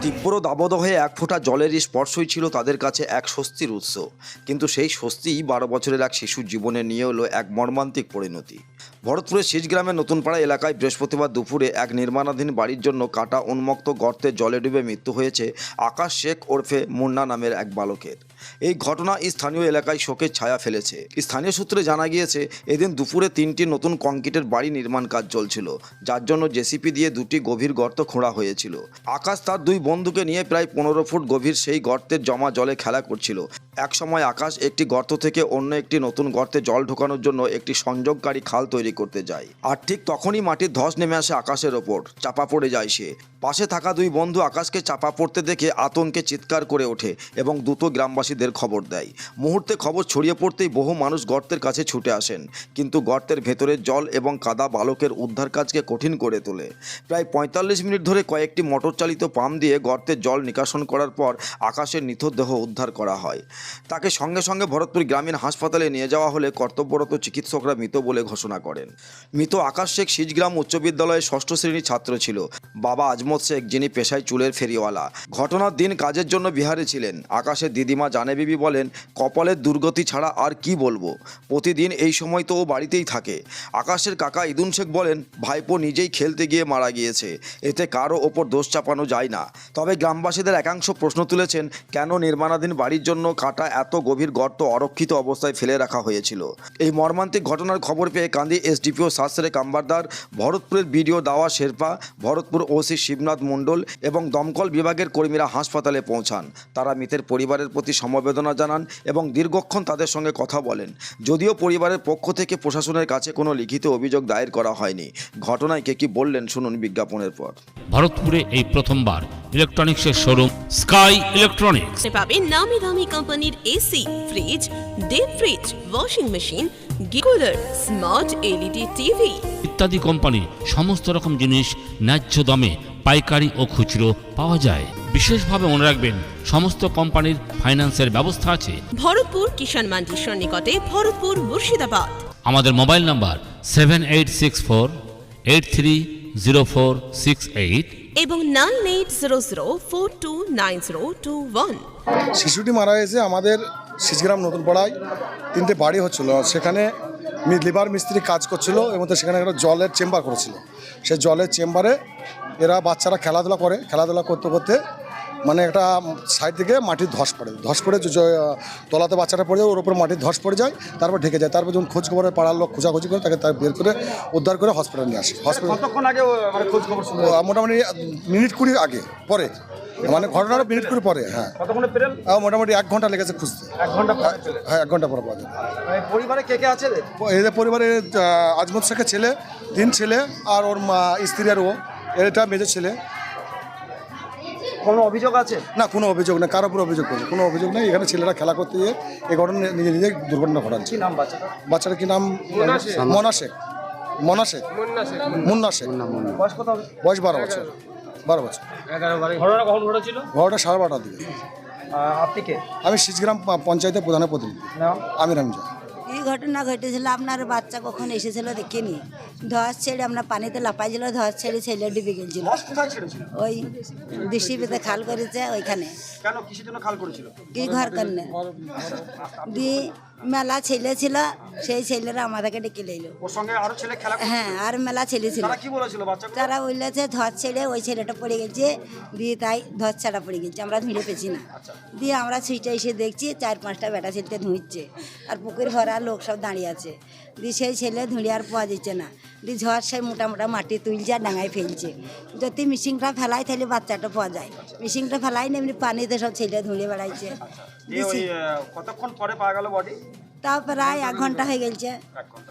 তীব্র দাবদহে এক ফোঁটা জলের স্পর্শই ছিল তাদের কাছে এক স্বস্তির উৎস। কিন্তু সেই স্বস্তিই বারো বছরের এক শিশুর জীবনে নিয়ে এলো এক মর্মান্তিক পরিণতি। ভরতপুরের শীষ গ্রামের নতুনপাড়া এলাকায় বৃহস্পতিবার দুপুরে এক নির্মাণাধীন বাড়ির জন্য কাটা উন্মুক্ত গর্তে জলে ডুবে মৃত্যু হয়েছে আকাশ শেখ ওরফে মুন্না নামের এক বালকের। এই ঘটনা স্থানীয় এলাকায় শোকের ছায়া ফেলেছে। স্থানীয় সূত্রে জানা গিয়েছে, এদিন দুপুরে তিনটি নতুন কংক্রিটের বাড়ি নির্মাণ কাজ চলছিল, যার জন্য জেসিপি দিয়ে দুটি গভীর গর্ত খোঁড়া হয়েছিল। আকাশ তার দুই বন্ধুকে নিয়ে প্রায় পনেরো ফুট গভীর সেই গর্তের জমা জলে খেলা করছিল। একসময় আকাশ একটি গর্ত থেকে অন্য একটি নতুন গর্তে জল ঢোকানোর জন্য একটি সংযোগকারী খাল তৈরি করতে যায়, আর ঠিক তখনই মাটির ধস নেমে আসে আকাশের ওপর, চাপা পড়ে যায় সে। পাশে থাকা দুই বন্ধু আকাশকে চাপা পড়তে দেখে আতঙ্কে চিৎকার করে ওঠে এবং দ্রুত গ্রামবাসীদের খবর দেয়। মুহূর্তে খবর ছড়িয়ে পড়তেই বহু মানুষ গর্তের কাছে ছুটে আসেন, কিন্তু গর্তের ভেতরে জল এবং কাদা বালকের উদ্ধার কাজকে কঠিন করে তোলে। প্রায় পঁয়তাল্লিশ মিনিট ধরে কয়েকটি মোটর চালিত পাম্প দিয়ে গর্তের জল নিকাশন করার পর আকাশের নিথর দেহ উদ্ধার করা হয়। তাকে সঙ্গে সঙ্গে ভরতপুর গ্রামীণ হাসপাতালে নিয়ে যাওয়া হলে কর্তব্যরত চিকিৎসকরা মৃত বলে ঘোষণা করেন। মৃত আকাশ শেখ সিজগ্রাম উচ্চ বিদ্যালয়ের ষষ্ঠ শ্রেণির ছাত্র ছিল। বাবা আজমত শেখ, যিনি পেশায় চুলের ফেরিওয়ালা। ঘটনার দিন কাজের জন্য বিহারে ছিলেন। আকাশের দিদিমা জানে বিবি বলেন কপালের দুর্গতি ছাড়া আর কি বলব? প্রতিদিন এই সময় তো ও বাড়িতেই থাকে। আকাশের কাকা ইদুন শেখ বলেন, ভাইপো নিজেই খেলতে গিয়ে মারা গিয়েছে। এতে কারও ওপর দোষ চাপানো যায় না। তবে গ্রামবাসীদের একাংশ প্রশ্ন তুলেছেন, কেন নির্মাণাধীন বাড়ির জন্য কাটা এত গভীর গর্ত অরক্ষিত অবস্থায় ফেলে রাখা হয়েছিল? এই মর্মান্তিক ঘটনার খবর পেয়ে কান্দি এসডিপিও শাস্ত্রে কাম্বারদার, ভরতপুরের বিডিও দাওয়া শেরপা, ভরতপুর ওসি শিবনাথ মণ্ডল এবং দমকল বিভাগের কর্মীরা হাসপাতালে পৌঁছান। তারা মৃতের পরিবারের প্রতি সমবেদনা জানান এবং দীর্ঘক্ষণ তাদের সঙ্গে কথা বলেন। যদিও পরিবারের পক্ষ থেকে প্রশাসনের কাছে কোনো লিখিত অভিযোগ দায়ের করা হয়নি। ঘটনায় কে কি বললেন শুনুন বিজ্ঞাপনের পর। ভারতপুরে এই প্রথমবার ইলেকট্রনিক্সের শোরুম স্কাই ইলেকট্রনিক্স। পাবেন নামি দামি কোম্পানির AC fridge deep fridge washing machine গিকুলার smart LED TV. ইত্যাদি কোম্পানি সমস্ত রকম জিনিস ন্যায্য দামে পাইকারি ও খুচরো পাওয়া যায়। বিশেষভাবে মনে রাখবেন সমস্ত কোম্পানির ফাইন্যান্সের ব্যবস্থা আছে। ভরতপুর কিষাণ মান্ডির সন্নিকটে ভরতপুর মুর্শিদাবাদ। আমাদের mobile number seven eight six four eight three zero four six eight এবং nine eight zero zero four two nine zero two one শিশুটি মারা গেছে আমাদের শিশগ্রাম নতুন পাড়ায় তিনটে বাড়ি হচ্ছিল। সেখানে লিভার মিস্ত্রি কাজ করছিল এবং সেখানে একটা জলের চেম্বার করেছিল। সেই জলের চেম্বারে এরা বাচ্চারা খেলাধুলা করে খেলাধুলা করতে করতে মানে একটা সাইড থেকে মাটির ধস পড়ে ধস পড়ে তলাতে বাচ্চাটা পড়ে যায় ওর উপর মাটির ধস পড়ে যায় তারপর ঢেকে যায়। তারপর যখন খোঁজ খবরে পাড়ার লোক খোঁজাখুঁজি করে তাকে তার বের করে উদ্ধার করে হসপিটালে নিয়ে আসে। হসপিটাল মানে খোঁজ খবর মোটামুটি মিনিট কুড়ি আগে পরে। মানে ঘটনাটা মিনিট কুড়ি পরে হ্যাঁ। মোটামুটি এক ঘণ্টা লেগেছে খুঁজতে। এক ঘণ্টা পরে হ্যাঁ এক ঘণ্টা পরে পাওয়া যাবে মানে পরিবারে কে কে আছে এদের? পরিবারে আজমত শেখের ছেলে তিন ছেলে আর ওর মা স্ত্রী আর ও। এটা মেজর ছেলে। কোনো অভিযোগ আছে? না কোনো অভিযোগ নেই কারোর উপর অভিযোগ নেই কোনো অভিযোগ নেই। এখানে ছেলেরা খেলা করতে গিয়ে এই ঘটনা নিজে নিজে দুর্ঘটনা ঘটাচ্ছে। কি নাম বাচ্চাটা কি নাম? মনা শেখ। মনা শেখ। মুন্না শেখ। বয়স কত বয়স বারো বছর। বারো বছর। ঘটনা কখন ঘটেছিল? ঘরটা সাড়ে বারোটার দিকে। আপনি কে? আমি শিশগ্রাম পঞ্চায়েতের প্রধানের প্রতিনিধি। নাম? আমির হামজা এই ঘটনা ঘটেছিল আপনার বাচ্চা কখন এসেছিল দেখিনি ধস ছেড়ে আমরা পানিতে লাফাইছিল ধস ছেড়ে ছেলে ডুবে গেছিল। ওই দৃষ্টি পেতে খাল করেছে ওইখানে। কি ঘর করলে দিয়ে মেলা ছেলে ছিল সেই ছেলেরা আমাদেরকে ডেকে করছিল। হ্যাঁ আর মেলা ছেলে ছিল। তারা কি বললেছে ধস ছেড়ে ওই ছেলেটা পড়ে গেছে দিয়ে তাই ধস ছাড়া পড়ে গেছে আমরা ধুঁড়ে পেছি না। দিয়ে আমরা সুইটা এসে দেখছি চার পাঁচটা বেটা ছেলেতে ধুঁচ্ছে আর পুকুর ভরা লোক সব দাঁড়িয়ে আছে। দিয়ে সেই ছেলে ধুঁড়ে আর পাওয়া যাচ্ছে না। দিয়ে ঝড় সেই মোটা মোটা মাটি তুলছে আর ডাঙায় ফেলছে। যদি মিশিংটা ফেলাই তাহলে বাচ্চাটা পাওয়া যায়। মিশিংটা ফেলাই না এমনি পানিতে সব ছেলে ধুঁড়ে বেড়াইছে। দিয়ে কতক্ষণ পরে পাওয়া গেল বডি তাও প্রায় এক ঘণ্টা হয়ে গেছে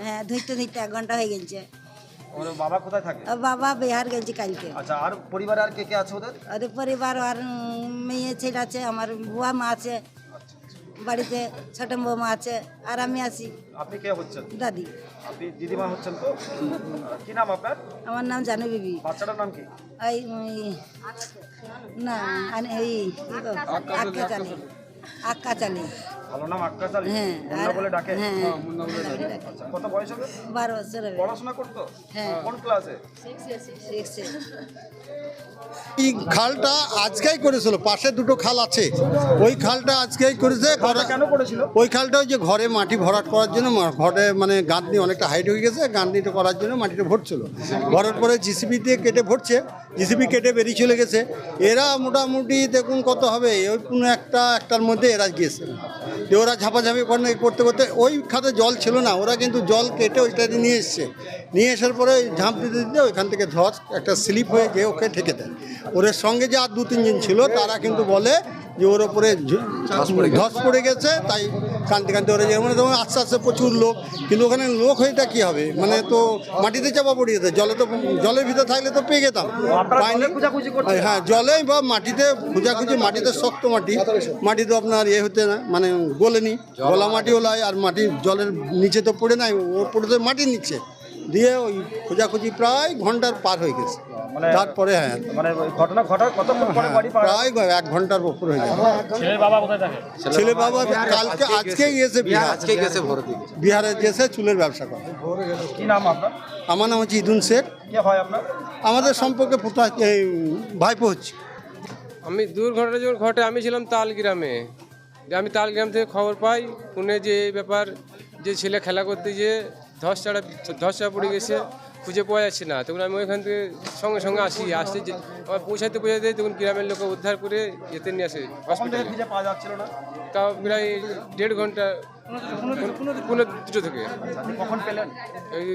হ্যাঁ ধুইতে ধুইতে এক ঘণ্টা হয়ে গেছে ওর বাবা কোথায় থাকে? বাবা বিহার গেছে কালকে। আচ্ছা আর পরিবারে আর কে কে আছে ওদের? আর পরিবার আর মেয়ে ছেলে আছে আমার বুয়া মা আছে। বাড়িতে ছোট বৌমা আছে আর আমি আছি। আপনি কে হচ্ছেন? দাদি। আপনি দিদিমা হচ্ছেন তো? কি নাম আপনার? আমার নাম জানু বিবি। বাচ্চাটার নাম কি? ওই, না আনে- এই আক্কা চালি। আক্কা চালি। ভালো নাম আক্কাস আলী? হ্যাঁ মুন্না বলে ডাকে? হ্যাঁ। মুন্না বলে ডাকে। আচ্ছা, কত বয়স হবে? বারো বছর হবে। পড়াশোনা করতো? হ্যাঁ। কোন ক্লাসে শিখছে এই খালটা আজকেই করেছিল পাশে দুটো খাল আছে। ওই খালটা আজকেই করেছে করা- কেন করেছিল? ওই খালটা ওই যে ঘরে মাটি ভরাট করার জন্য ঘরে মানে গাঁথনি অনেকটা হাইট হয়ে গেছে গাঁথনিটা করার জন্য মাটিটা ভরছিল। ভরার পরে জিসিবি দিয়ে কেটে ভরছে জিসিবি কেটে বেরিয়ে চলে গেছে। এরা মোটামুটি দেখুন কত হবে ওই কোনো একটা একটার মধ্যে এরা গিয়েছে। যে ওরা ঝাপাঝাপি করে করতে করতে ওই খাতে জল ছিল না, ওরা কিন্তু জল কেটে ওইটা নিয়ে এসছে। নিয়ে আসার পরে ওই ঝাঁপ দিতে দিতে ওইখান থেকে ধস, একটা স্লিপ হয়ে গিয়ে ওকে ঠেকে দেয়। ওদের সঙ্গে যে আর দু তিনজন ছিল, তারা কিন্তু বলে যে ওর ওপরে ঝু- ধস পড়ে গেছে। তাই কানতে কানতে ওরা যে মানে তখন আস্তে আস্তে প্রচুর লোক। কিন্তু ওখানে লোক হয়েটা কি হবে? মানে তো মাটিতে চাপা পড়ে যেত জলে তো জলের ভিতরে থাকলে তো পেয়ে যেতাম। পাইনি। হ্যাঁ জলে বা মাটিতে খোঁজাখুঁজি মাটিতে শক্ত মাটি। মাটি তো আপনার ইয়ে হতে না মানে গলেনি। গলা মাটি ওলাই আর মাটি জলের নিচে তো পড়ে নাই ওর পড়ে তো মাটির নিচে। দিয়ে ওই খোঁজাখুঁজি প্রায় ঘণ্টার পার হয়ে গেছে। তারপরে হ্যাঁ। মানে ঘটনা ঘটার কতক্ষণ পরে বাড়ি প্রায় এক ঘণ্টার উপর হয়ে যাবে। ছেলে বাবা কালকে আজকে গিয়েছে বিহার। আজকে গেছে বিহারে গেছে চুলের ব্যবসা করে। কি নাম আপনার? আমার নাম হচ্ছে ইদুন শেখ। কে হয় আপনার? আমাদের সম্পর্কে পোতা এই ভাইপো হচ্ছে। আমি দুর্ঘটনা যখন ঘটে আমি ছিলাম তালগ্রামে। যে আমি তালগ্রাম থেকে খবর পাই শুনে যে এই ব্যাপার যে ছেলে খেলা করতে গিয়ে ধস চাড়া ধস চাড়া পড়ে গেছে, খুঁজে পাওয়া যাচ্ছে না। তখন আমি ওইখান থেকে সঙ্গে সঙ্গে আসি, আসতে আমার পৌঁছাতে পৌঁছাতে তখন গ্রামের লোক উদ্ধার করে যেতে নিয়ে আসে হসপিটালে পাওয়া তাও প্রায় দেড় ঘণ্টা, পনেরো দুটো থেকে। এই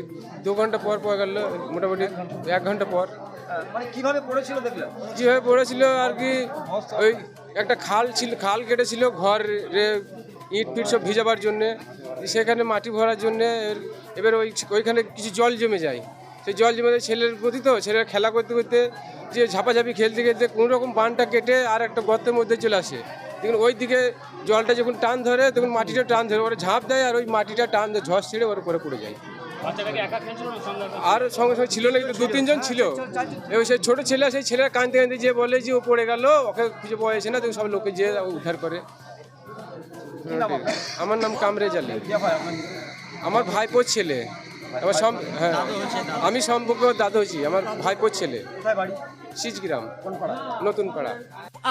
দু ঘণ্টা পর পর গেল, মোটামুটি এক ঘণ্টা পর। কীভাবে পড়েছিল যেভাবে পড়েছিল আর কি, ওই একটা খাল ছিল, খাল কেটেছিল ঘরে ইট ফিট সব ভিজাবার জন্যে। সেখানে মাটি ভরার জন্যে এর- এবার ওই ওইখানে কিছু জল জমে যায়। সেই জল জমে যায় ছেলের প্রতি তো ছেলেরা খেলা করতে করতে যে ঝাপাঝাপি খেলতে খেলতে কোনো রকম বানটা কেটে আর একটা গর্তের মধ্যে চলে আসে। দেখুন ওই দিকে জলটা যখন টান ধরে তখন মাটিটা টান ধরে ওরা ঝাঁপ দেয় আর ওই মাটিটা টান ধরে ঝস ছেড়ে ওর উপরে পড়ে যায়। আর সঙ্গে সঙ্গে ছিল না কিন্তু দু তিনজন ছিল। এবং সেই ছোটো ছেলে সেই ছেলের কাঁদতে কাঁদতে যে বলে যে ও পড়ে গেল ওকে খুঁজে পাওয়া যাচ্ছে না তখন সব লোকে যে উদ্ধার করে। আমার নাম কামরেজ আলী। আপনার আমার ভাইপোর ছেলে। আমার সম হ্যাঁ। আমি সম্পর্কে দাদু হয়েছি আমার ভাইপোর ছেলে। সিজগ্রাম নতুন পাড়া।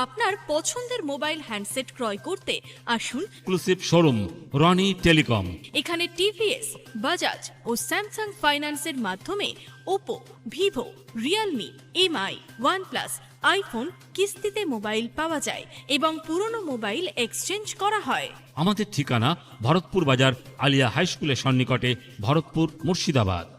আপনার পছন্দের মোবাইল হ্যান্ডসেট ক্রয় করতে আসুন। এক্সক্লুসিভ শোরুম রনি টেলিকম এখানে টিভিএস বাজাজ ও স্যামসাং ফাইন্যান্সের মাধ্যমে Oppo Vivo Realme MI OnePlus iPhone কিস্তিতে মোবাইল পাওয়া যায় এবং পুরনো মোবাইল এক্সচেঞ্জ করা হয়। আমাদের ঠিকানা ভরতপুর বাজার আলিয়া হাই স্কুলের সন্নিকটে Bharatpur Murshidabad.